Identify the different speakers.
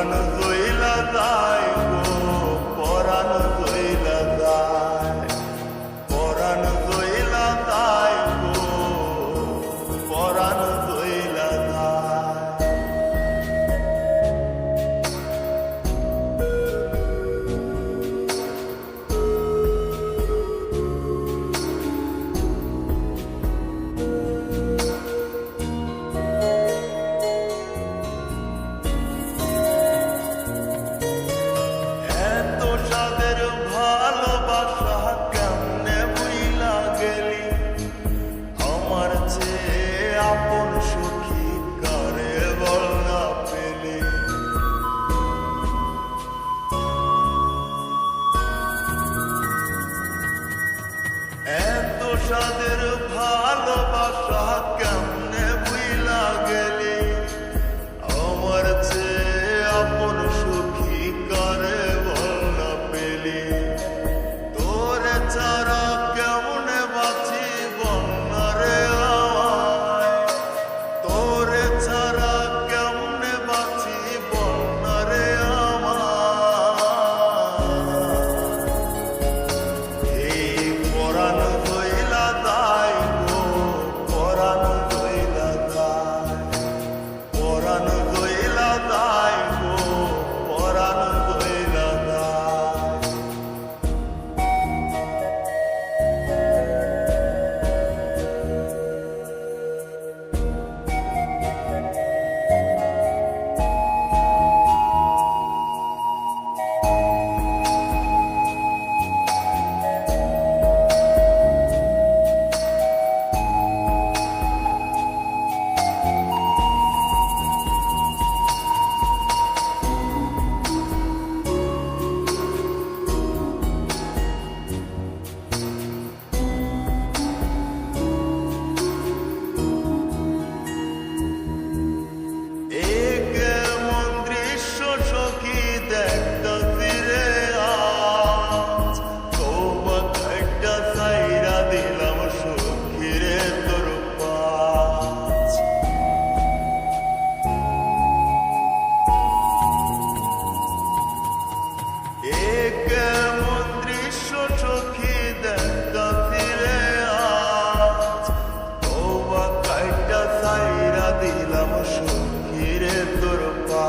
Speaker 1: পরাণ হইলা দায় গো পরাণ হইলা দায় গো পরাণ shot. কেমন দৃশ্য চোখে দেখা ফিরে আজ। তোবা কাইটা সাইরা দিলাম সুখিরে তোর পা।